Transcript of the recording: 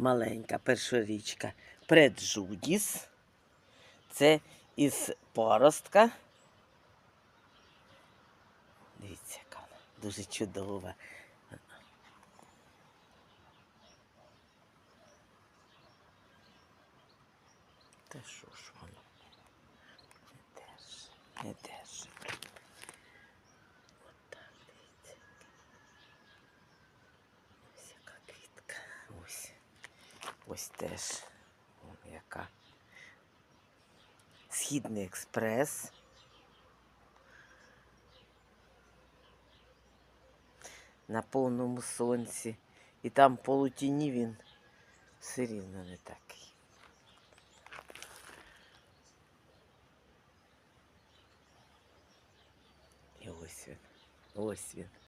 маленька першорічка Преджудіс. Це із поростка. Дивіться, яка вона дуже чудова. Та що ж воно? Не держи, не держи. От так, дивіться. Ось яка квітка. Ось. Ось теж. Яка. Східний експрес. На повному сонці. І там полутіні він все рівно не такий. І ось він. Ось він.